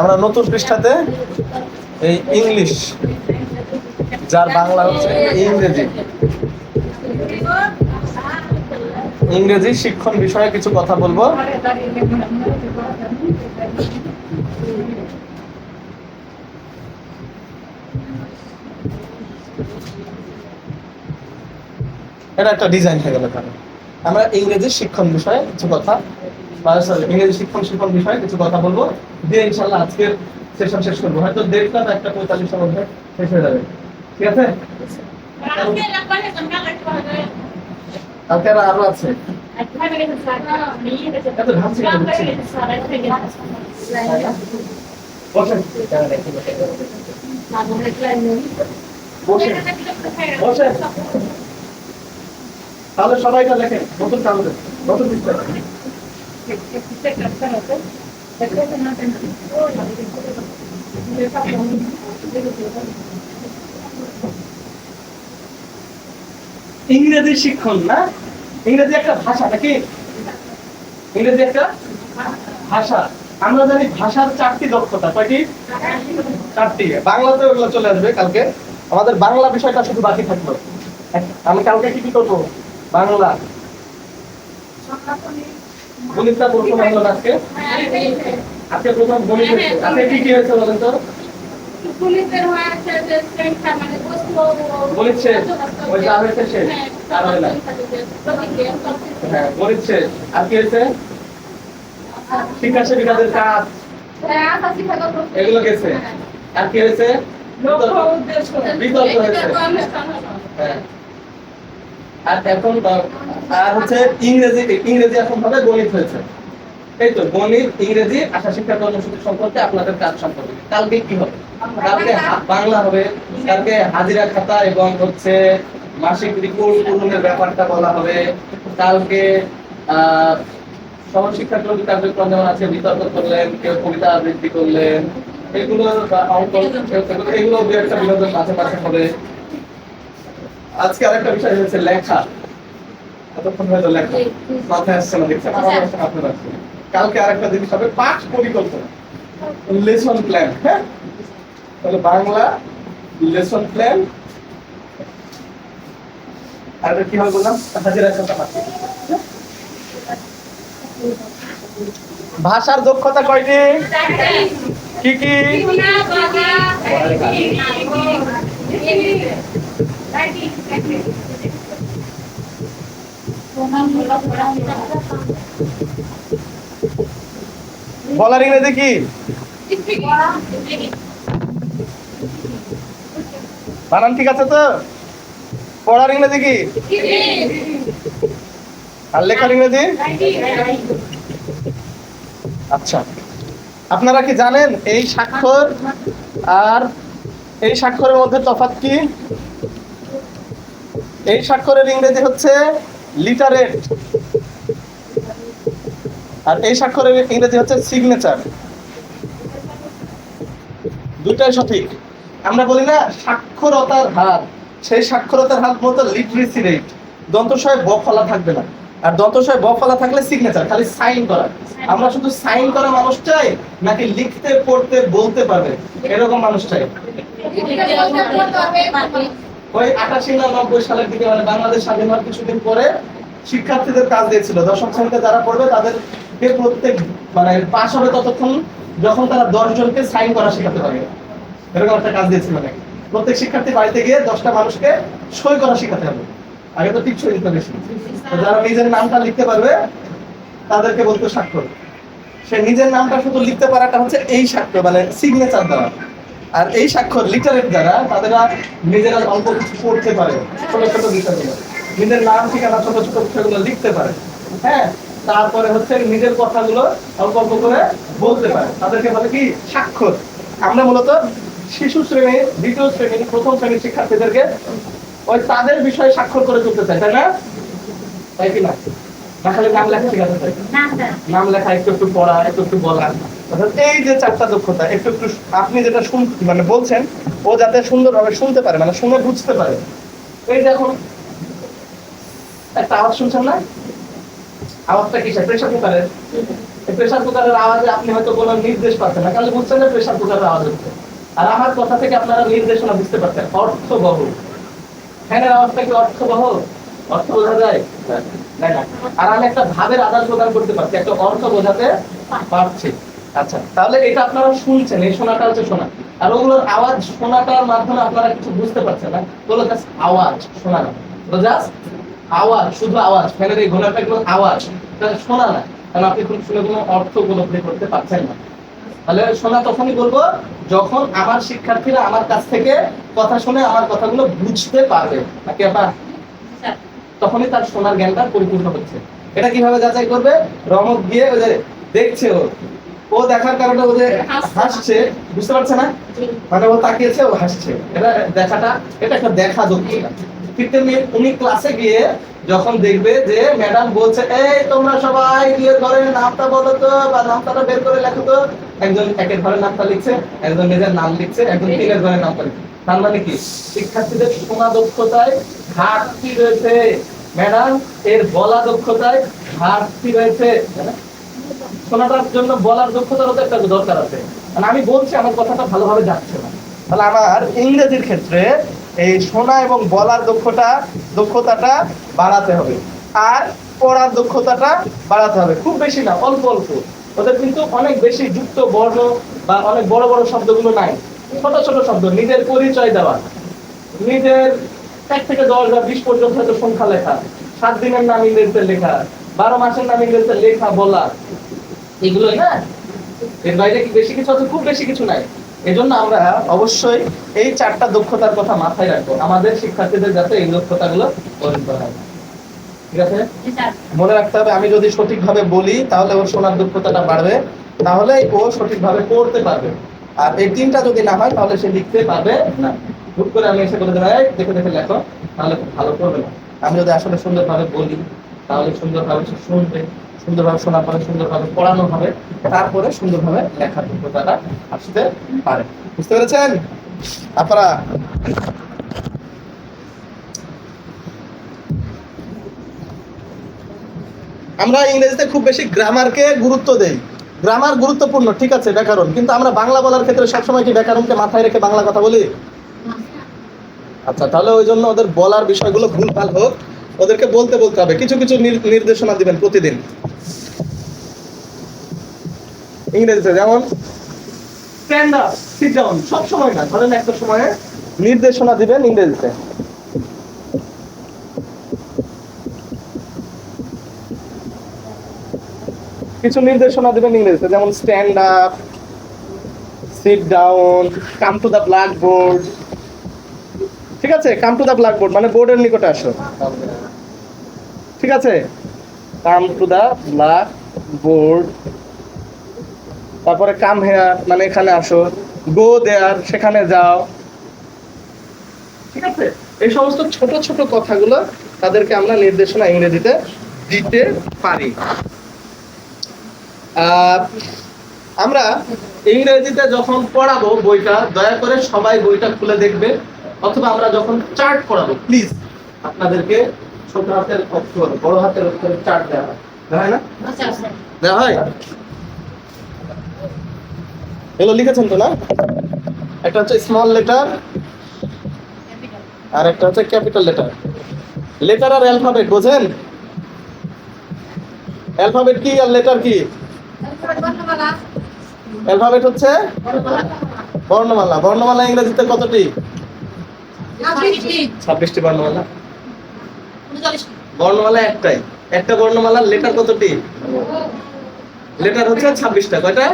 আমরা নতুন পৃষ্ঠাতে এই ইংলিশ, যার বাংলা হচ্ছে ইংরেজি। ইংরেজি শিক্ষণ বিষয়ে কিছু কথা বলব। এটা একটা ডিজাইন হয়ে আমরা ইংরেজি শিক্ষণ বিষয়ে কিছু কথা ইংরেজি শিক্ষণ শিক্ষণ বিষয়ে কিছু কথা বলব। দিয়ে ইনশাল্লাহ আজকের সেশন শেষ করব। হয়তো দেড়টা বা একটা মধ্যে শেষ হয়ে যাবে। ঠিক আছে? আরও আছে। তাহলে সবাইটা লেখেন নতুন কাগজে, নতুন পৃষ্ঠায়। ইংরেজি শিক্ষণ না? ইংরেজি একটা ভাষা নাকি? ইংরেজি একটা ভাষা। আমরা জানি ভাষার চারটি দক্ষতা। কয়টি চারটি। বাংলাতে ওগুলো চলে আসবে কালকে। আমাদের বাংলা বিষয়টা শুধু বাকি থাকল। আমি কালকে কি কি করব? বাংলা। গণিতটা প্রথম হলো আজকে? আজকে প্রথম গণিত হয়েছে। আজকে কি কি হয়েছে বলেন তো? গণিত শেষ ওই যা হয়েছে শেষ আর হয় না। হ্যাঁ গণিত শেষ আর কি হয়েছে? শিক্ষা সেবিকাদের কাজ। এগুলো গেছে। আর কি হয়েছে? বিতর্ক হয়েছে। হ্যাঁ। আর এখন আর হচ্ছে ইংরেজি ইংরেজি এখন হবে গণিত হয়েছে। এই তো, গণিত, ইংরেজি, আশা শিক্ষা কর্মসূচি সম্পর্কে আপনাদের কাজ সম্পর্কে। কালকে কি হবে? কালকে বাংলা হবে। কালকে হাজিরা খাতা এবং হচ্ছে মাসিক রিপোর্ট পূরণের ব্যাপারটা বলা হবে। কালকে সহশিক্ষা কর্মী কার্যক্রম যেমন আছে, বিতর্ক করলেন, কেউ কবিতা আবৃত্তি করলেন, এগুলো- এগুলো দু একটা বিনোদন মাঝে মাঝে হবে। আজকে আরেকটা বিষয় হচ্ছে লেখা। এতক্ষণ হয়তো লেখা। মাথায় আসছে না মাথায় আসছে কালকে আরেকটা জিনিস হবে পাঠ পরিকল্পনা। লেসন প্ল্যান হ্যাঁ? তাহলে বাংলা লেসন প্ল্যান আর কি হবে বললাম? হাজিরা ভাষার দক্ষতা কয়টি? কি কি? বলার ইংরেজি কি? বানান, ঠিক আছে তো? পড়ার ইংরেজি কি? আর লেখার ইংরেজি? আচ্ছা। আপনারা কি জানেন এই স্বাক্ষর আর এই স্বাক্ষরের মধ্যে তফাৎ কি? এই স্বাক্ষরের ইংরেজি হচ্ছে লিটারেট আর এই স্বাক্ষরের ইংরেজি হচ্ছে সিগনেচার দুটাই সঠিক। আমরা বলি না সাক্ষরতার হার। সেই সাক্ষরতার হার মতো লিটারেসি রেট দন্তশয় ব ফলা থাকবে না। আর দন্তশয় ব ফলা থাকলে সিগনেচার খালি সাইন করা। আমরা শুধু সাইন করা মানুষ চাই, নাকি লিখতে, পড়তে, বলতে পারবে? এরকম মানুষ চাই। ওই আটাশি না নব্বই সালের দিকে মানে বাংলাদেশ স্বাধীন হওয়ার কিছুদিন পরে শিক্ষার্থীদের কাজ দিয়েছিল। দশম শ্রেণীতে যারা পড়বে তাদেরকে প্রত্যেক মানে পাস হবে ততক্ষণ যখন তারা দশ জনকে সাইন করা শেখাতে পারবে। এরকম একটা কাজ দিয়েছিল নাকি? প্রত্যেক শিক্ষার্থী বাড়িতে গিয়ে দশটা মানুষকে সই করা শেখাতে হবে। আগে তো ঠিক সই দিতে বেশি যারা নিজের নামটা লিখতে পারবে, তাদেরকে বলতো স্বাক্ষর। সে নিজের নামটা শুধু লিখতে পারাটা হচ্ছে এই স্বাক্ষর মানে সিগনেচার দ্বারা আর এই স্বাক্ষর লিটারেট যারা তাদেরা নিজেরা অল্প কিছু পড়তে পারে ছোট ছোট বিষয়গুলো। নিজের নাম ঠিকানা ছোট ছোট বিষয়গুলো লিখতে পারে। হ্যাঁ তারপরে হচ্ছে নিজের কথাগুলো অল্প অল্প করে বলতে পারে। তাদেরকে বলে কি? স্বাক্ষর। আমরা মূলত শিশু শ্রেণি দ্বিতীয় শ্রেণি প্রথম শ্রেণির শিক্ষার্থীদেরকে ওই তাদের বিষয়ে স্বাক্ষর করে তুলতে চাই তাই না? তাই কি না? না খালি নাম লেখা শেখাতে চাই নাম লেখা একটু একটু পড়া একটু একটু বলা। অর্থাৎ এই যে চারটা দক্ষতা, একটু একটু আপনি যেটা শুন মানে বলছেন, ও যাতে সুন্দরভাবে শুনতে পারে মানে শুনে বুঝতে পারে। এই যে এখন একটা আওয়াজ শুনছেন না? আওয়াজটা কিসের? প্রেশার কুকারের। প্রেসার কুকারের আওয়াজে আপনি হয়তো কোনো নির্দেশ পাচ্ছেন না কারণ বুঝছেন যে প্রেসার কুকারের আওয়াজ হচ্ছে। আর আমার কথা থেকে আপনারা নির্দেশনা বুঝতে পারছেন, অর্থবহ। ফ্যানের আওয়াজটা কি অর্থবহ? অর্থ বোঝা যায়? না আর আমি একটা ভাবের আদান প্রদান করতে পারছি, একটা অর্থ বোঝাতে পারছি। আচ্ছা তাহলে এটা আপনারা শুনছেন এই শোনাটা হচ্ছে শোনা আর ওগুলোর আওয়াজ শোনাটার মাধ্যমে আপনারা কিছু বুঝতে পারছেন না। ওগুলো জাস্ট আওয়াজ শোনা না। জাস্ট আওয়াজ শুধু আওয়াজ ফ্যানের এই ঘোড়াটা এগুলো আওয়াজ? এটা শোনা না। কারণ আপনি কোনো শুনে কোনো অর্থ উপলব্ধি করতে পারছেন না। তাহলে শোনা তখনই বলব যখন আমার শিক্ষার্থীরা আমার কাছ থেকে কথা শুনে আমার কথাগুলো বুঝতে পারবে। নাকি আপা? তখনই তার শোনার জ্ঞানটা পরিপূর্ণ হচ্ছে। এটা কীভাবে যাচাই করবে? রমক গিয়ে দেখছে ও। ও দেখার কারণে ও যে হাসছে, বুঝতে পারছে না? মানে ও তাকিয়েছে, ও হাসছে। এটা দেখাটা, এটা একটা দেখা দক্ষতা ঠিক তেমনি উনি ক্লাসে গিয়ে যখন দেখবে যে ম্যাডাম বলছে, এই, তোমরা সবাই গিয়ে ঘরের নামটা বলো তো, বা নামটা বের করে লেখো তো। একজন একের ঘরের নামটা লিখছে, একজন নিজের নাম লিখছে, একজন তিনের ঘরের নামটা লিখছে। তার মানে কি? শিক্ষার্থীদের শোনা দক্ষতায় ঘাটতি রয়েছে। ম্যাডাম এর বলা দক্ষতায় ঘাটতি রয়েছে? শোনাটার জন্য বলার দক্ষতারও তো একটা দরকার আছে। মানে আমি বলছি, আমার কথাটা ভালোভাবে যাচ্ছে না। তাহলে আমার ইংরেজির ক্ষেত্রে এই শোনা এবং বলার দক্ষতা, দক্ষতাটা বাড়াতে হবে। আর পড়ার দক্ষতাটা বাড়াতে হবে। খুব বেশি না, অল্প অল্প। ওদের কিন্তু অনেক বেশি যুক্ত বর্ণ বা অনেক বড় বড় শব্দগুলো নাই। ছোট ছোট শব্দ, নিজের পরিচয় দেওয়া। নিজের এক থেকে দশ বা বিশ পর্যন্ত হয়তো সংখ্যা লেখা। সাত দিনের নাম ইংরেজিতে লেখা। বারো মাসের নাম ইংরেজিতে লেখা বলা। এগুলোই না এর বাইরে কি বেশি কিছু আছে? খুব বেশি কিছু নাই। এজন্য আমরা অবশ্যই এই চারটা দক্ষতার কথা মাথায় রাখব। আমাদের শিক্ষার্থীদের যাতে এই দক্ষতাগুলো অর্জিত হয়। ঠিক আছে? মনে রাখতে হবে আমি যদি সঠিকভাবে বলি তাহলে ওর শোনার দক্ষতাটা বাড়বে। তাহলে ও সঠিকভাবে পড়তে পারবে। আর এই তিনটা যদি না হয় তাহলে সে লিখতে পারবে না। হুট করে আমি এসে বলে দেবো দেখে দেখে লেখো তাহলে খুব ভালো করবে না। আমি যদি আসলে সুন্দরভাবে বলি তাহলে সুন্দরভাবে সে শুনবে, সুন্দরভাবে শোনার পরে সুন্দরভাবে পড়ানো হবে, তারপরে সুন্দরভাবে লেখার দক্ষতাটা আসতে পারে। বুঝতে পেরেছেন? আপনারা আমরা ইংরেজিতে খুব বেশি গ্রামারকে গুরুত্ব দেই। গ্রামার গুরুত্বপূর্ণ, ঠিক আছে, ব্যাকরণ, কিন্তু আমরা বাংলা বলার ক্ষেত্রে সবসময় কি ব্যাকরণকে মাথায় রেখে বাংলা কথা বলি? আচ্ছা তাহলে ওই জন্য ওদের বলার বিষয়গুলো ভুলভাল হোক। ওদেরকে বলতে বলতে হবে। কিছু কিছু নির্দেশনা দিবেন প্রতিদিন। ইংরেজিতে যেমন স্ট্যান্ড আপ সিট ডাউন সব সময় না ধরেন একটা সময়ে নির্দেশনা দিবেন ইংরেজিতে। কিছু নির্দেশনা দিবেন ইংরেজিতে যেমন stand up sit down come to the blackboard ঠিক আছে? Come to the blackboard মানে বোর্ডের নিকটে আসো। ঠিক আছে? Come to the blackboard তারপরে কাম হেয়ার মানে এখানে আসো। গো দেয়ার সেখানে যাও। ঠিক আছে? এই সমস্ত ছোট ছোট কথাগুলো তাদেরকে আমরা নির্দেশনা ইংরেজিতে দিতে পারি। আমরা ইংরেজিতে যখন পড়াবো বইটা, দয়া করে সবাই বইটা খুলে দেখবে। অথবা আমরা যখন চার্ট পড়াবো প্লিজ আপনাদেরকে ছোট হাতের অক্ষর, বড় হাতের অক্ষরের চার্ট দেওয়া হয়। না? দেওয়া হয়? লেটার আর অ্যালফাবেট কি আর লেটার কি? অ্যালফাবেট হচ্ছে বর্ণমালা বর্ণমালা ইংরেজিতে কতটি? ছাব্বিশটি। বর্ণমালা? বর্ণমালা একটাই। একটা বর্ণমালার লেটার কতটি? লেটার হচ্ছে ছাব্বিশটা। কয়টা?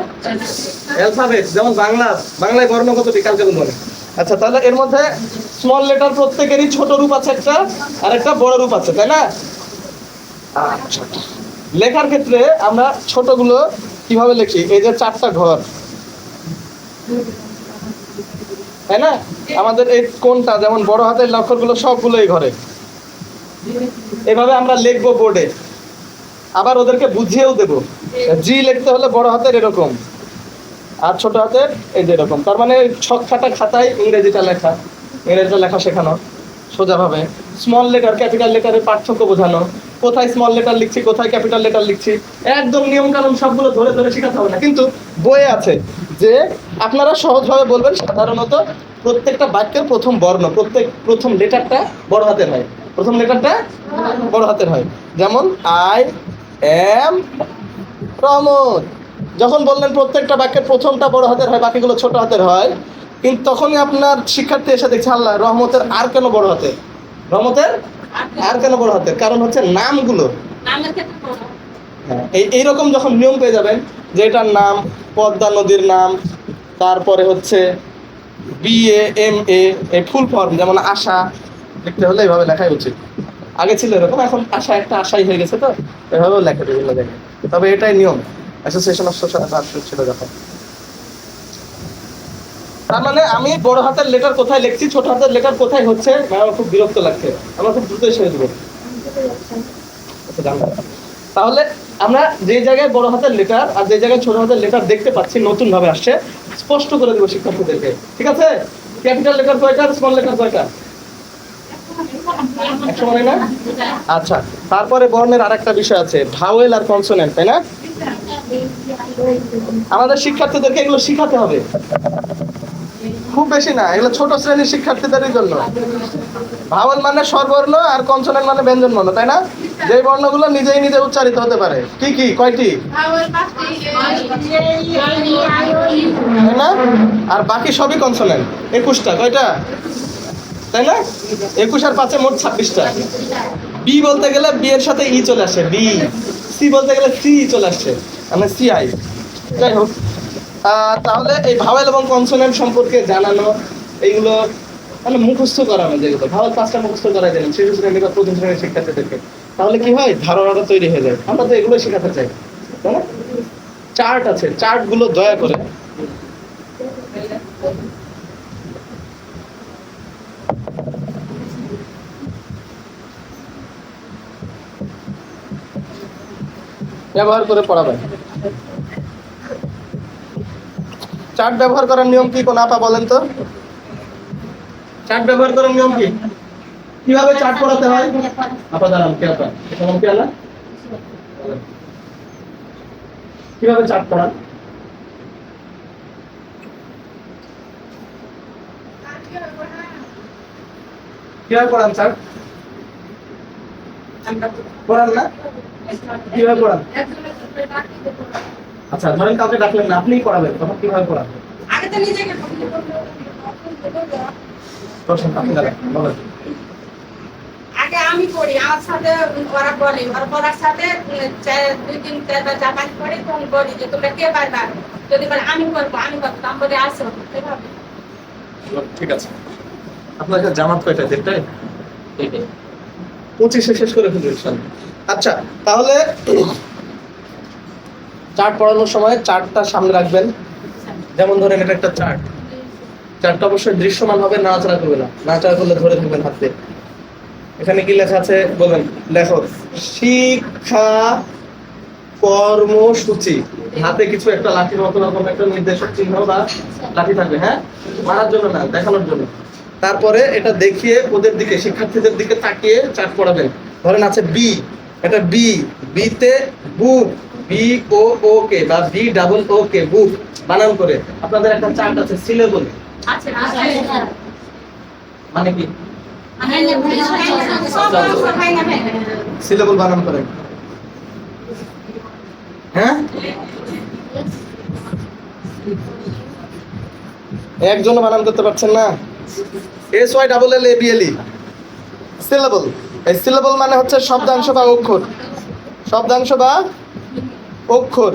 অ্যালফাবেট যেমন বাংলা বাংলায় বর্ণ কতটি? কালকে বলব আচ্ছা তাহলে এর মধ্যে স্মল লেটার প্রত্যেকেরই ছোট রূপ আছে একটা আর একটা বড় রূপ আছে তাই না? লেখার ক্ষেত্রে আমরা ছোটগুলো কীভাবে লিখি? এই যে চারটা ঘর। তাই না? আমাদের এই কোনটা যেমন বড় হাতের লক্ষরগুলো সবগুলো এই ঘরে। এভাবে আমরা লিখব বোর্ডে। আবার ওদেরকে বুঝিয়েও দেবো। জি লিখতে হলে বড় হাতের এরকম। আর ছোট হাতের এই যে এরকম। তার মানে ছক খাটা খাতায় ইংরেজিটা লেখা। ইংরেজিটা লেখা শেখানো। সোজাভাবে। স্মল লেটার, ক্যাপিটাল লেটারের পার্থক্য বোঝানো। কোথায় স্মল লেটার লিখছি, কোথায় ক্যাপিটাল লেটার লিখছি। একদম নিয়ম কানুন সবগুলো ধরে ধরে শেখাতে হবে না। কিন্তু বইয়ে আছে। যে আপনারা সহজভাবে বলবেন সাধারণত প্রত্যেকটা বাক্যের প্রথম বর্ণ প্রত্যেক প্রথম লেটারটা বড় হাতের হয়। প্রথম লেটারটা বড় হাতের হয়। যেমন আই এম প্রমোদ। যখন বললেন প্রত্যেকটা বাক্যের প্রথমটা বড় হাতের হয় বাকিগুলো ছোট হাতের হয় কিন্তু তখনই আপনার শিক্ষার্থী এসে দেখছে আল্লাহ রহমতের আর কেন বড় হাতের? রহমতের আর কেন বড় হাতের? কারণ হচ্ছে নামগুলো। হ্যাঁ, এই এইরকম যখন নিয়ম পেয়ে যাবেন যে এটার নাম পদ্মা নদীর নাম তারপরে হচ্ছে বি এ এম এ এই ফুল ফর্ম যেমন আশা লিখতে হলে এইভাবে লেখাই উচিত। আগে ছিল এরকম এখন আশা একটা আশাই হয়ে গেছে তো এভাবেও লেখা বিভিন্ন জায়গায়। তবে এটাই নিয়ম অ্যাসোসিয়েশন অফ সোশ্যাল আর্টস ছিল যখন। তার মানে আমি বড় হাতের লেটার কোথায় লিখছি ছোট হাতের লেটার কোথায় হচ্ছে আমার খুব বিরক্ত লাগছে। আমরা খুব দ্রুত সেরে দেবো। আচ্ছা, জানলাম। তাহলে আমরা যে জায়গায় বড় হাতের লেটার আর যে জায়গায় ছোট হাতের লেটার দেখতে পাচ্ছি নতুন ভাবে আসছে, স্পষ্ট করে দেবো শিক্ষার্থীদেরকে। ঠিক আছে? ক্যাপিটাল লেটার কয়টা স্মল লেটার কয়টা? মানে আচ্ছা তারপরে বর্ণের আর একটা বিষয় আছে ভাওয়েল আর কনসোনেন্ট তাই না? আমাদের শিক্ষার্থীদেরকে এগুলো শিখাতে হবে। খুব বেশি না, এগুলো ছোট শ্রেণির শিক্ষার্থীদের জন্য। ভাওয়াল মানে স্বরবর্ণ আর কনসোনেন্ট মানে ব্যঞ্জন বর্ণ, তাই না? যে বর্ণগুলো নিজেই নিজে উচ্চারিত হতে পারে। কি কি? কয়টি? তাই না? আর বাকি সবই কনসোনেন্ট একুশটা, কয়টা? তাই না? একুশ আর পাঁচে মোট ছাব্বিশটা। বি বলতে গেলে বি এর সাথে ই চলে আসে বি সি বলতে গেলে সি চলে আসছে মানে সি আই যাই হোক। তাহলে এই ভাওয়েল এবং কনসোনেন্ট সম্পর্কে জানানো, এইগুলো মানে মুখস্থ করানো যেগুলো ভাওয়েল পাঁচটা মুখস্থ করাই দিলেন শিশু শ্রেণি বা প্রথম শ্রেণির শিক্ষার্থীদেরকে। তাহলে কি হয়? ধারণাটা তৈরি হয়ে যায়। আমরা তো এগুলো শেখাতে চাই চার্ট আছে চার্টগুলো দয়া করে। ব্যবহার করে পড়াবেন। চার্ট ব্যবহার করার নিয়ম কি কোন আপা বলেন তো? চার্ট ব্যবহার করার নিয়ম কি? কীভাবে চার্ট পড়াতে হয়? আপা দাঁড়ান, কে আপা? কি আলা কীভাবে চার্ট পড়ান? কীভাবে পড়ান চার্ট? পড়ান না? কীভাবে পড়ান? আচ্ছা ধরেন কাউকে ডাকলেন না আপনিই পড়াবেন তখন কীভাবে পড়াবেন? আগে তো নিজেকে প্রশ্ন আপনি দাঁড়ান বলেন। আগে আমি পড়ি আমার সাথে ওরা বলে ওরা পড়ার সাথে চার- দুই তিন চারটা জাপান পড়ে তখন বলি যে তোমরা কে পারবা? যদি বলে আমি করব আমি করব তখন বলে আসো এভাবে। ঠিক আছে। আপনার কাছে জামাত কয়টা দেড়টায়? পঁচিশে শেষ করে ফেলব ইনশাল্লাহ। আচ্ছা তাহলে চার্ট পড়ানোর সময় চার্টটা সামনে রাখবেন। যেমন ধরেন এটা একটা চার্ট। চার্টটা অবশ্যই দৃশ্যমান হবে, নাড়াচাড়া করবে না। নাড়াচাড়া করলে ধরে থাকবেন হাতে। এখানে কি লেখা আছে বলবেন লেখো শিক্ষা কর্মসূচি। হাতে কিছু একটা লাঠির মতো রকম একটা নির্দেশক চিহ্ন বা লাঠি থাকবে হ্যাঁ? মারার জন্য না, দেখানোর জন্য। তারপরে এটা দেখিয়ে ওদের দিকে, শিক্ষার্থীদের দিকে তাকিয়ে চার্ট পড়াবেন। ধরেন আছে বি, এটা বি, বিতে বুক বি ও ও কে বা বি ডাবল ও কে বুক বানান করে। আপনাদের একটা চার্ট আছে সিলেবল আছে মানে কি? সব অবস্থা হয় না ভাই সিলেবল বানান করেন হ্যাঁ? একজনও বানান করতে পারছেন না? S Y double L A B L E syllable এই সিলেবল মানে হচ্ছে শব্দাংশ বা অক্ষর। শব্দাংশ বা অক্ষর।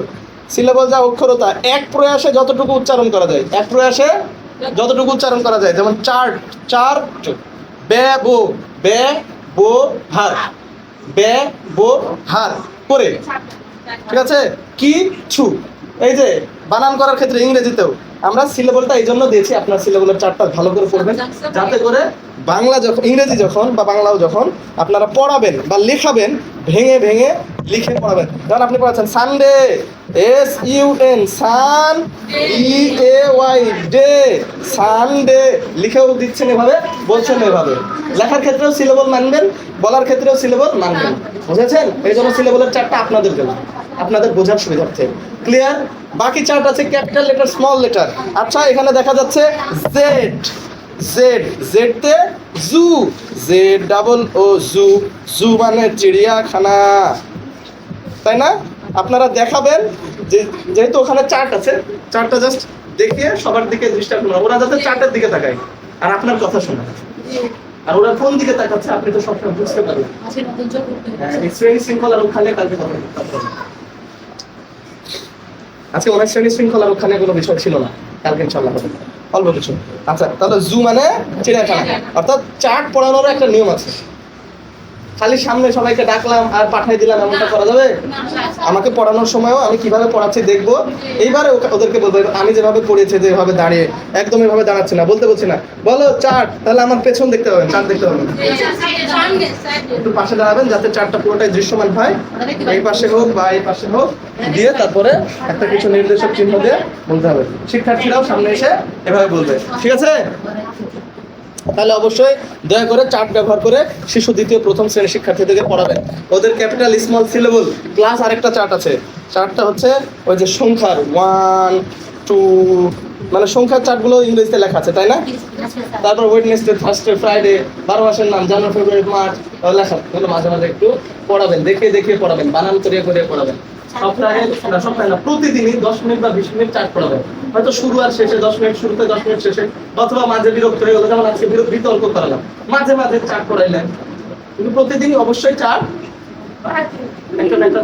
সিলেবল যা অক্ষরতা এক প্রয়াসে যতটুকু উচ্চারণ করা যায়, এক প্রয়াসে যতটুকু উচ্চারণ করা যায়, যেমন চার চার বে, বো বে, বো, হার। বে, বো, হার। করে। ঠিক আছে? কি, ছু। এই যে, বানান করার ক্ষেত্রে ইংরেজিতেও আমরা সিলেবলটা এই জন্য দিয়েছি, আপনার সিলেবলের চারটা ভালো করে পড়বেন, যাতে করে বাংলা যখন, ইংরেজি যখন বা বাংলাও যখন আপনারা পড়াবেন বা লেখাবেন, ভেঙে ভেঙে লিখে পড়াবেন। যেমন আপনি পড়াচ্ছেন Sunday S U N sun E A Y day Sunday লিখেও দিচ্ছেন এভাবে, বলছেন এভাবে। লেখার ক্ষেত্রেও সিলেবল মানবেন, বলার ক্ষেত্রেও সিলেবল মানবেন। বুঝেছেন? এই জন্য সিলেবলের চারটা আপনাদের জন্য আপনাদের বোঝার সুবিধার্থে। ক্লিয়ার বাকি চার্ট আছে ক্যাপিটাল লেটার স্মল লেটার আচ্ছা এখানে দেখা যাচ্ছে জেড জেড জেড তে জু। জেড ডাবল ও জু। জু মানে চিড়িয়াখানা। তাই না? আপনারা দেখাবেন যে যেহেতু ওখানে চার্ট আছে চার্টটা জাস্ট দেখিয়ে সবার দিকে দৃষ্টি রাখুন ওরা যাতে চার্টের দিকে তাকায় আর আপনার কথা শোনে। আর ওরা কোন দিকে তাকাচ্ছে আপনি তো সবসময় বুঝতে পারবেন। হ্যাঁ, এই শ্রেণি শৃঙ্খলা রক্ষালে কালকে কথা। আজকে অনেক শ্রেণি শৃঙ্খলা ওখানে কোনো বিষয় ছিল না। কালকে ইনশাল্লাহ হবে। অল্প কিছু। আচ্ছা তাহলে জু মানে চিড়িয়াখানা। অর্থাৎ চার্ট পড়ানোর একটা নিয়ম আছে। খালি সামনে সবাইকে ডাকলাম আর পাঠিয়ে দিলাম, এমনটা করা যাবে? আমাকে পড়ানোর সময়ও আমি কীভাবে পড়াচ্ছি দেখব। এইবারে ওদেরকে বলব, আমি যেভাবে পড়িয়েছি, যেভাবে দাঁড়িয়ে, একদম এভাবে দাঁড়াচ্ছি না, বলতে বলছি না। বলো চার্ট তাহলে আমার পেছন দেখতে পাবেন চার্ট দেখতে পাবেন। একটু পাশে দাঁড়াবেন, যাতে চারটা পুরোটাই দৃশ্যমান হয়। এই পাশে হোক বা এই পাশে হোক, দিয়ে তারপরে একটা কিছু নির্দেশক চিহ্ন দিয়ে বলতে হবে। শিক্ষার্থীরাও সামনে এসে এভাবে বলবে। ঠিক আছে? তাহলে অবশ্যই দয়া করে চার্ট ব্যবহার করে শিশু দ্বিতীয়, প্রথম শ্রেণির শিক্ষার্থীদেরকে পড়াবেন। ওদের ক্যাপিটাল স্মল সিলেবল প্লাস আরেকটা চার্ট আছে। চার্টটা হচ্ছে ওই যে সংখ্যার ওয়ান টু মানে সংখ্যার চার্টগুলো ইংরেজিতে লেখা আছে, তাই না? তারপর ওয়েডনেসডে থার্সডে ফ্রাইডে বারো মাসের নাম জানুয়ারি ফেব্রুয়ারি মার্চ লেখা মাঝে মাঝে একটু পড়াবেন দেখে দেখে পড়াবেন, বানান করিয়ে করিয়ে পড়াবেন। সপ্তাহে না সপ্তাহে না, প্রতিদিনই দশ মিনিট বা বিশ মিনিট চার্ট পড়াবেন হয়তো শুরু আর শেষে, দশ মিনিট শুরুতে, দশ মিনিট শেষে, অথবা মাঝে বিরক্ত হয়ে গেলো, যেমন আজকে বিতর্ক করালাম। মাঝে মাঝে চার্ট পড়াইলেন কিন্তু প্রতিদিনই অবশ্যই চার্ট? একটা না একটা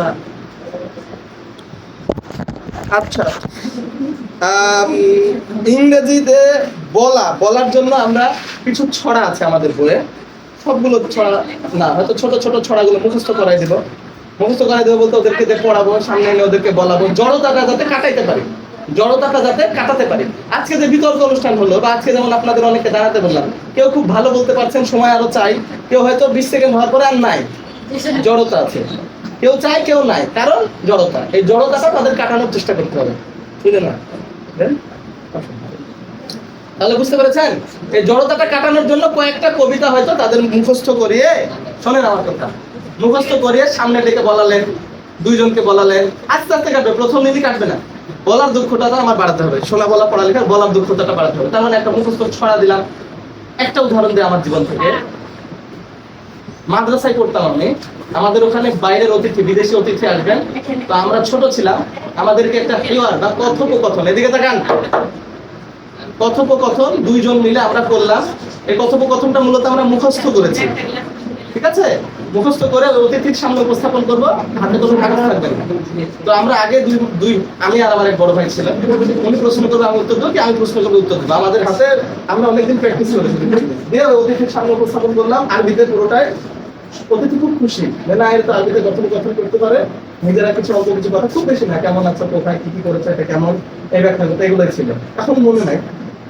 পার? আচ্ছা। ইংরেজিতে বলা, বলার জন্য আমরা কিছু ছড়া আছে আমাদের বইয়ে। সবগুলো ছড়া, না, হয়তো ছোট ছোট ছড়াগুলো মুখস্থ করাই দিব। মুখস্থ করাই দেবো বলতে ওদেরকে যে পড়াবো, সামনে এনে ওদেরকে বলাবো, জড়তাটা যাতে কাটাইতে পারি। জড়তাটা যাতে কাটাতে পারি। আজকে যে বিতর্ক অনুষ্ঠান হলো, বা আজকে যেমন আপনাদের অনেকে দাঁড়াতে বললাম, কেউ খুব ভালো বলতে পারছেন, সময় আরও চাই। কেউ হয়তো বিশ সেকেন্ড হওয়ার পরে আর নাই। জড়তা আছে। কেউ চায়, কেউ নাই। কারণ জড়তা। এই জড়তাটা তাদের কাটানোর চেষ্টা করতে হবে। বুঝলেন না? তাহলে বুঝতে পেরেছেন? এই জড়তাটা কাটানোর জন্য কয়েকটা কবিতা হয়তো তাদের মুখস্থ করিয়ে শোনেন আমার কথা। মুখস্থ করিয়ে সামনে ডেকে বলালেন, দুইজনকে বলালেন, আস্তে আস্তে কাটবে, প্রথম দিনই কাটবে না। বলার দক্ষতা আমার বাড়াতে হবে। শোনা বলা, পড়ালেখার বলার দক্ষতাটা বাড়াতে হবে। তার মানে একটা মুখস্থ ছড়া দিলাম। একটা উদাহরণ দিয়ে আমার জীবন থেকে। মাদ্রাসায় পড়তাম আমি। আমাদের ওখানে বাইরের অতিথি, বিদেশি অতিথি আসবেন। তো আমরা ছোট ছিলাম। আমাদেরকে একটা ফ্লেওয়ার বা কথোপকথন, এদিকে তাকান। কথোপকথন, দুইজন মিলে আমরা করলাম। এই কথোপকথনটা মূলত আমরা মুখস্থ করেছি। ঠিক আছে? মুখস্থ করে অতিথির সামনে উপস্থাপন করব। হাতে কোনো কাগজ থাকবে তো আমরা আগে দুই দুই, আমি আর আমার এক বড় ভাই ছিলাম। উনি প্রশ্ন করবে, আমি উত্তর দেবো কি? আমি প্রশ্ন করব উত্তর দেবো। আমাদের হাতে আমরা অনেকদিন প্র্যাকটিস করেছি। দিয়ে অতিথির সামনে উপস্থাপন করলাম। আরবিতে পুরোটাই অতিথি খুব খুশি। না এর তো আরবিতে কথোপকথন করতে পারে। নিজেরা কিছু অল্প কিছু কথা। খুব বেশি না। কেমন আছে? কোথায়? কি কি করেছে? এটা কেমন? এই ব্যাখ্যা করতে এগুলোই ছিল। এখন মনে নাই।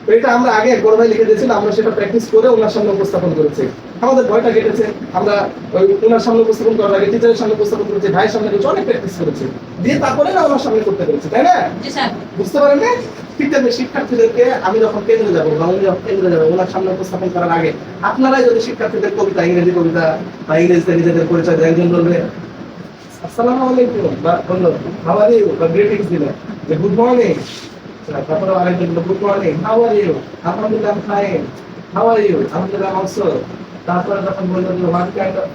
তো এটা আমরা আগে এক বড় ভাই লিখে দিয়েছিলাম আমরা সেটা প্র্যাকটিস করে ওনার সামনে উপস্থাপন করেছি। আমাদের ভয়টা কেটেছে আমরা ওই ওনার সামনে উপস্থাপন করার আগে টিচারের সামনে উপস্থাপন করেছি ভাইয়ের সামনে করেছি অনেক প্র্যাকটিস করেছি। দিয়ে তারপরে না ওনার সামনে করতে পেরেছি তাই না? বুঝতে পারেন না? ঠিক তেমনি শিক্ষার্থীদেরকে আমি যখন কেন্দ্রে যাব বা উনি যখন কেন্দ্রে যাব ওনার সামনে উপস্থাপন করার আগে আপনারাই যদি শিক্ষার্থীদের কবিতা ইংরেজি কবিতা বা ইংরেজিতে নিজেদের পরিচয় দেয় একজন বলবে আসসালামু আলাইকুম বা বলল ইউ বা গ্রিটিংস দিলেন যে গুড মর্নিং তারপরে আরেকজন good morning how are you আলহামদুলিল্লাহ ফাইন হাউ আর ইউ আলহামদুলিল্লাহ অলসো তারপরে যখন বলল যে what kind of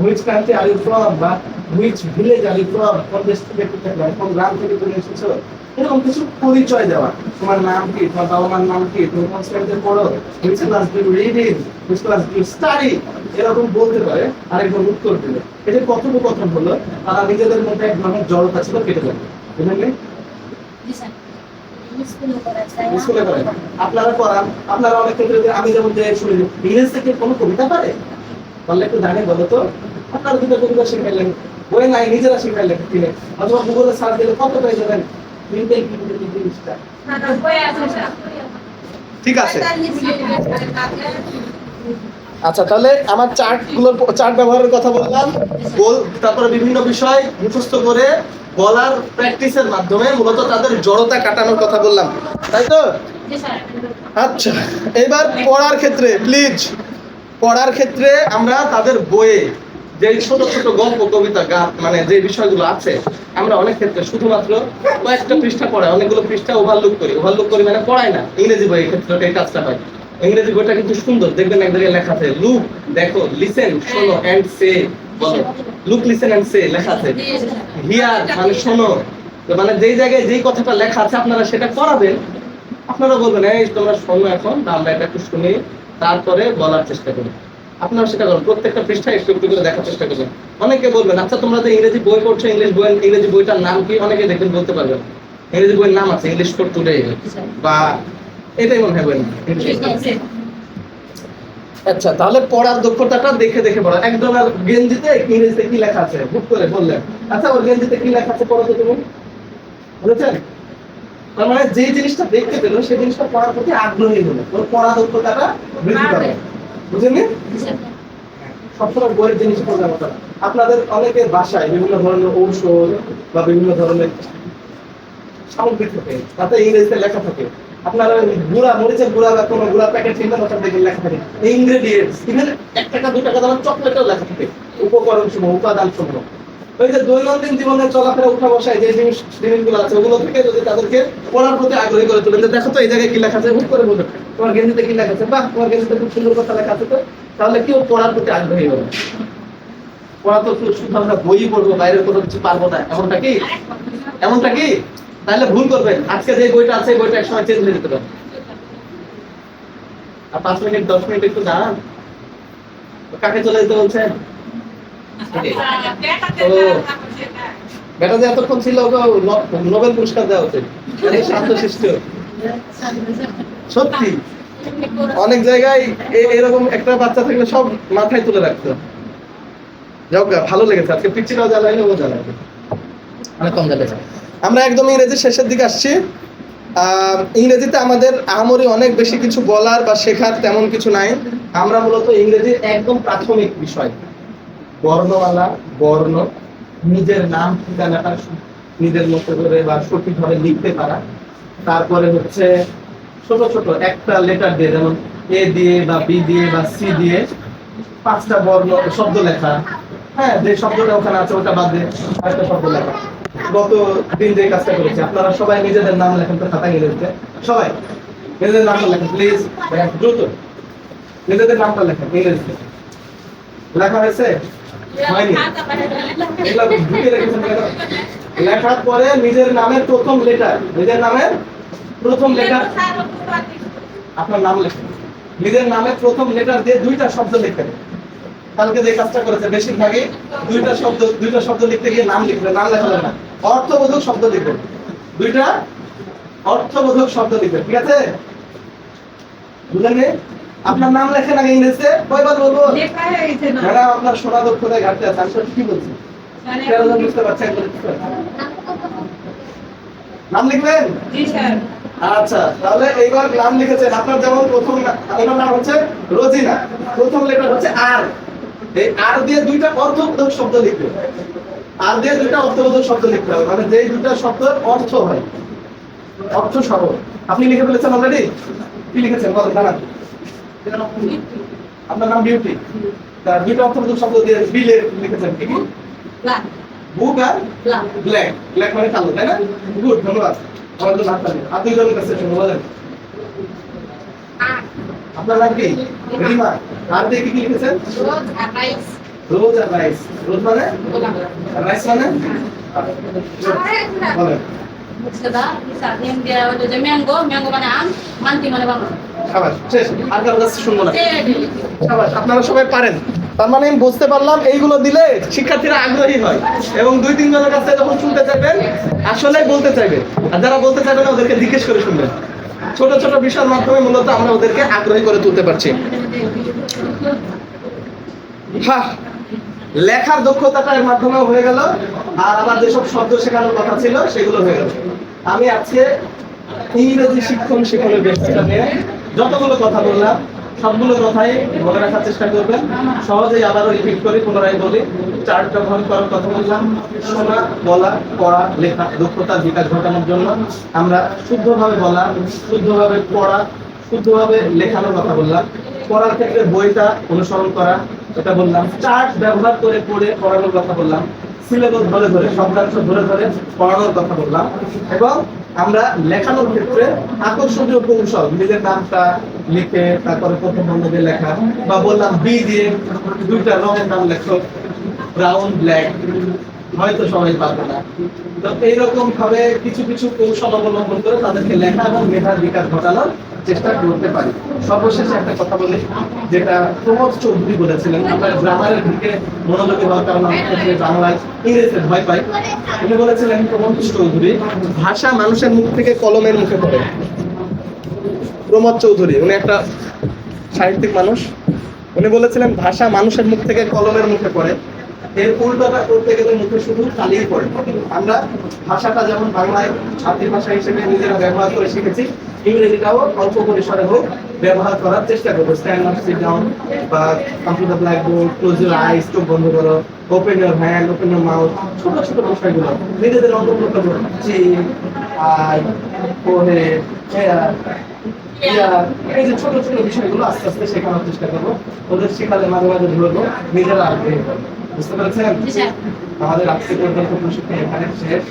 which country are you from বা which village are you from কোন দেশ থেকে কোন গ্রাম থেকে তুমি এসেছ এরকম কিছু পরিচয় দেওয়া তোমার নাম কি তোমার বাবা মার নাম কি তুমি কোন শ্রেণীতে পড়ো which class do reading which class do study এরকম বলতে পারে আরেকজন উত্তর দিলে। এটা কথোপকথন হলো, তারা নিজেদের মধ্যে এক ধরনের জড়তা ছিল, কেটে যাবে। বুঝলেন স্কুলে করেন আপনারা আপনারা অনেক ক্ষেত্রে আমি যেমন থেকে কোনো কবিতা পারে, বললে একটু বলো তো। আপনারা দুটো কবিতা শিখাইলেন, বই নাই, নিজেরা শিখাইলেন কিনে অথবা গুগলে দিলে কত পেয়ে যাবেন। ঠিক আছে। আচ্ছা তাহলে আমার চার্টগুলোর চার্ট ব্যবহারের কথা বললাম। তারপরে বিভিন্ন বিষয় মুখস্থ করে বলার প্র্যাকটিসের মাধ্যমে মূলত তাদের জড়তা কাটানোর কথা বললাম। তাই তো? আচ্ছা এবার পড়ার ক্ষেত্রে প্লিজ পড়ার ক্ষেত্রে আমরা তাদের বইয়ে যে ছোট ছোট গল্প কবিতা গান মানে যে বিষয়গুলো আছে আমরা অনেক ক্ষেত্রে শুধুমাত্র কয়েকটা পৃষ্ঠা পড়াই অনেকগুলো পৃষ্ঠা ওভারলুক করি। ওভারলুক করি মানে পড়াই না ইংরেজি বই ক্ষেত্রে এই কাজটা হয়। ইংরেজি বইটা কিন্তু সুন্দর দেখবেন এক জায়গায় লেখা আছে লুক দেখো লিসেন শোনো and say look listen and say লেখা আছে। হিয়ার মানে শোনো। মানে যেই জায়গায় যেই কথাটা লেখা আছে, আপনারা সেটা করাবেন। আপনারা বলবেন, এই তোমরা শোনো এখন আমরা এটা একটু শুনি, তারপরে বলার চেষ্টা করি। আপনারা সেটা করুন, প্রত্যেকটা পৃষ্ঠায় একটু একটু করে দেখার চেষ্টা করবেন। অনেকে বলবেন আচ্ছা তোমরা যে ইংরেজি বই পড়ছো, ইংলিশ বই, ইংরেজি বইটার নাম কি? অনেকে দেখবেন বলতে পারবেন, ইংরেজি বইয়ের নাম আছে, ইংলিশ ফর টুডে বা এটাই মনে হয় বই আচ্ছা তাহলে পড়ার দক্ষতাটা দেখে দেখে পড়া। একদম আর গেঞ্জিতে ইংরেজিতে কি লেখা আছে? হুট করে বললেন। আচ্ছা ওর গেঞ্জিতে কি লেখা আছে পড়ো তো তুমি? বুঝেছেন তার মানে যে জিনিসটা দেখতে পেল সেই জিনিসটা পড়ার প্রতি আগ্রহী হলো। ওর পড়া দক্ষতাটা বৃদ্ধি পাবে। বুঝেননি? সবসময় বইয়ের জিনিস কথা। না। আপনাদের অনেকের বাসায় বিভিন্ন ধরনের ঔষধ বা বিভিন্ন ধরনের সামগ্রী থাকে তাতে ইংরেজিতে লেখা থাকে। গুঁড়া মরিচের গুঁড়া বা কোনো গুঁড়া প্যাকেট কিনবেন ওটার দেখে লেখা থাকে ইনগ্রেডিয়েন্টস এক টাকা দু টাকা লেখা থাকে উপকরণ সমূহ উপাদান সমূহ ওই যে দৈনন্দিন জীবনে চলাফেরা, উঠা বসায় যে জিনিস জিনিসগুলো আছে, ওগুলো থেকে যদি তাদেরকে পড়ার প্রতি আগ্রহী করে তোলেন, যে দেখো তো এই জায়গায় কি লেখা আছে, হুট করে বলবে তোমার গেঞ্জিতে কি লেখা আছে? বাহ, তোমার গেঞ্জিতে খুব সুন্দর কথা লেখা আছে তো। তাহলে কেউ পড়ার প্রতি আগ্রহী হবে পড়া তো শুধু আমরা বই পড়ব, বাইরের কোনো কিছু পারব না। এমনটা কি? এমনটা কি? তাহলে ভুল করবেন। আজকে যে বইটা আছে বইটা একসময় চেঞ্জ হয়ে যেতে পারে। আর পাঁচ মিনিট দশ মিনিট একটু দাঁড়ান। কাকে চলে যেতে বলছেন? বেটা যে এতক্ষণ ছিল ওকে নোবেল পুরস্কার দেওয়া উচিত। মানে শান্তশিষ্ট সত্যি। অনেক জায়গায় এরকম একটা বাচ্চা থাকলে সব মাথায় তুলে রাখতো। যাও ভালো লেগেছে। আজকে পিচ্ছিটাও জ্বালায়নি ও জ্বালায় অনেক কম জ্বালেছে আমরা একদম ইংরেজির শেষের দিকে আসছি। ইংরেজিতে আমাদের আহামরি অনেক বেশি কিছু বলার বা শেখার তেমন কিছু নাই। আমরা মূলত ইংরেজির একদম প্রাথমিক বিষয়। বর্ণমালা, বর্ণ, নিজের নাম, ঠিকানাটা নিজের মতো করে বা সঠিকভাবে লিখতে পারা। তারপরে হচ্ছে ছোট ছোট একটা লেটার দিয়ে, যেমন এ দিয়ে বা বি দিয়ে বা সি দিয়ে পাঁচটা বর্ণ, শব্দ লেখা। হ্যাঁ যে শব্দটা ওখানে আছে, ওটা বাদ দিয়ে শব্দ লেখা। গত দিন যে কাজটা করেছি, আপনারা সবাই নিজেদের নাম লেখেন তো খাতা ইংরেজিতে সবাই, নিজেদের নামটা লেখেন প্লিজ দ্রুত। নিজেদের নামটা লেখেন ইংরেজিতে লেখা হয়েছে? লেখার পরে নিজের নামের প্রথম লেটার নিজের নামের প্রথম লেটার আপনার নাম লেখেন। নিজের নামের প্রথম লেটার দিয়ে দুইটা শব্দ লিখবেন কালকে যে কাজটা করেছে, বেশিরভাগই দুইটা শব্দ দুইটা শব্দ লিখতে গিয়ে নাম লিখবেন নাম লেখাবেন না। অর্থবোধক শব্দ লিখবেন দুইটা অর্থবোধক শব্দ লিখবেন ঠিক আছে? বুঝলেন আপনার নাম লেখেন আগে ইংরেজিতে কয়বার বলব? ম্যাডাম আপনার শোনা দক্ষতায় ঘাটতি আছে আমি কি বলছি? বুঝতে পারছেন বুঝতে পারছেন? নাম লিখবেন? আচ্ছা তাহলে এইবার নাম লিখেছেন আপনার যেমন প্রথম ওনার নাম হচ্ছে রোজিনা প্রথম লেটার হচ্ছে আর। এই আর দিয়ে দুইটা অর্থবোধক শব্দ লিখবে আর দিয়ে দুইটা অর্থবোধক শব্দ লিখতে হবে মানে যেই দুইটা শব্দ অর্থ হয়। অর্থ সহ। আপনি লিখে ফেলেছেন অলরেডি কি লিখেছেন? বলেন জানান আপনার নাম বিউটি? তা দুইটা অর্থবোধক শব্দ দিয়ে বিলে লিখেছেন কি বুক আর ব্ল্যাক ব্ল্যাক মানে কালো তাই না? গুড ধন্যবাদ। আমার তো নাম জানি আর দুইজনের কাছে আপনার নাম কি? রিমা। আর দিয়ে কি কি লিখেছেন? রোজ আর রাইস। রোজ মানে? রাইস মানে? ম্যাঙ্গো মানে মানে আপনারা সবাই পারেন। তার মানে আমি বুঝতে পারলাম এইগুলো দিলে শিক্ষার্থীরা আগ্রহী হয়। এবং দুই তিন জনের কাছে যখন শুনতে চাইবেন আসলে বলতে চাইবে আর যারা বলতে চাইবে না ওদেরকে জিজ্ঞেস করে শুনবেন। ছোট ছোট বিষয়ের মাধ্যমে মূলত আমরা ওদেরকে আগ্রহী করে তুলতে পারছি। হ্যাঁ লেখার দক্ষতাটা এর মাধ্যমে হয়ে গেল, আর আমার যেসব শব্দ শেখানোর কথা ছিল সেগুলো হয়ে গেল। আমি আজকে ইংরেজি শিক্ষণ শিক্ষণের ব্যবস্থা নিয়ে যতগুলো কথা বললাম, সবগুলো কথাই মনে রাখার চেষ্টা করবেন। সহজেই আবারও রিপিট করি পুনরায় বলি চার্ট ব্যবহার করার কথা বললাম। শোনা, বলা, পড়া, লেখা দক্ষতার বিকাশ ঘটানোর জন্য আমরা শুদ্ধভাবে বলা, শুদ্ধভাবে পড়া, শুদ্ধভাবে লেখানোর কথা বললাম। পড়ার ক্ষেত্রে বইটা অনুসরণ করা এটা বললাম। চার্ট ব্যবহার করে পড়ে পড়ানোর কথা বললাম। সিলেবাস ধরে ধরে শব্দাংশ ধরে ধরে পড়ানোর কথা বললাম। এবং আমরা লেখানোর ক্ষেত্রে আকর্ষণীয় কৌশল, নিজের নামটা লিখে তারপরে প্রথম বন্ধকে লেখা, বা বললাম বি দিয়ে দুইটা রঙের নাম লেখো ব্রাউন ব্ল্যাক হয়তো সবাই পারবে না। তো এইরকম ভাবে কিছু কিছু কৌশল অবলম্বন করে তাদেরকে লেখা এবং মেধার বিকাশ ঘটানোর চেষ্টা করতে পারি। সর্বশেষে একটা কথা বলি, যেটা প্রমোদ চৌধুরী বলেছিলেন, আমরা গ্রামারের দিকে মনোযোগী হওয়ার কারণে আমাদের বাংলায় ইংরেজিতে ভয় পাই। উনি বলেছিলেন, প্রমোদ চৌধুরী, ভাষা মানুষের মুখ থেকে কলমের মুখে পড়ে। প্রমোদ চৌধুরী, উনি একটা সাহিত্যিক মানুষ। উনি বলেছিলেন, ভাষা মানুষের মুখ থেকে কলমের মুখে পড়ে। এর উল্টোটা করতে গেলে মুখে শুধু চালিয়ে পড়ে। আমরা ভাষাটা যেমন বাংলায় মাতৃভাষা হিসেবে নিজেরা ব্যবহার করে শিখেছি ইংরেজিটাও অল্প পরিসরে হোক ব্যবহার করার চেষ্টা করব। স্ট্যান্ড আপ সিট ডাউন বা computer black board close your eyes চোখ বন্ধ করো open your hand open your mouth ছোট ছোট বিষয়গুলো। নিজেদের অন্তর্ভুক্ত করো। চিন আই ফোরে এই যে ছোট ছোট বিষয়গুলো আস্তে আস্তে শেখানোর চেষ্টা করব। ওদের শেখালে মাঝে মাঝে ধরবো নিজেরা আগ্রহী। বুঝতে পেরেছেন? আমাদের আজকে পর্যন্ত প্রশিক্ষণ এখানে শেষ।